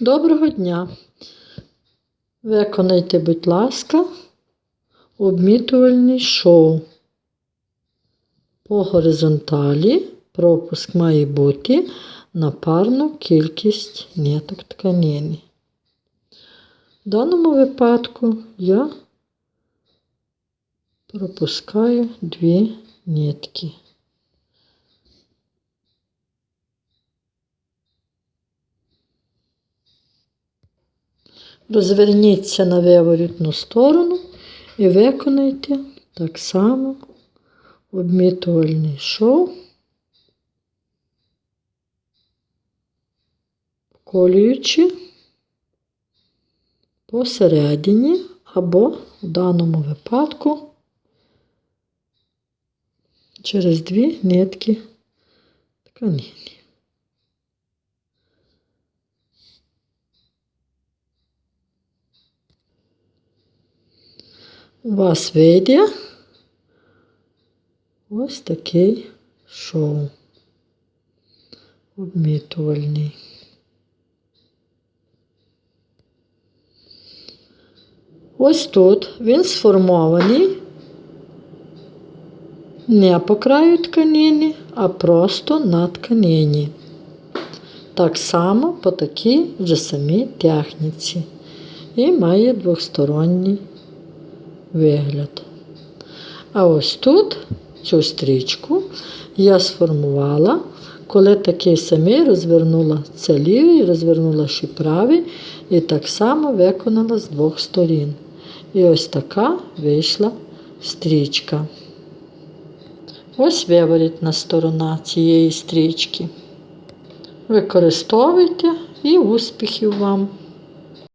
Доброго дня. Виконайте, будь ласка, обмітувальний шоу. По горизонталі пропуск має бути на парну кількість ниток тканини. В даному випадку я пропускаю дві нитки. Розверніться на виворітну сторону і виконайте так само обмітувальний шов, вколюючи посередині або в даному випадку через дві нитки тканини. Вас вийде ось такий шов обмітувальний. Ось тут він сформований не по краю тканини, а просто на тканині. Так само по такій вже самій техніці. І має двосторонній вигляд. А ось тут цю стрічку я сформувала, коли такий самий розвернула це лівий, розвернула ще правий, і так само виконала з двох сторін. І ось така вийшла стрічка. Ось виворітна сторона цієї стрічки. Використовуйте і успіхів вам!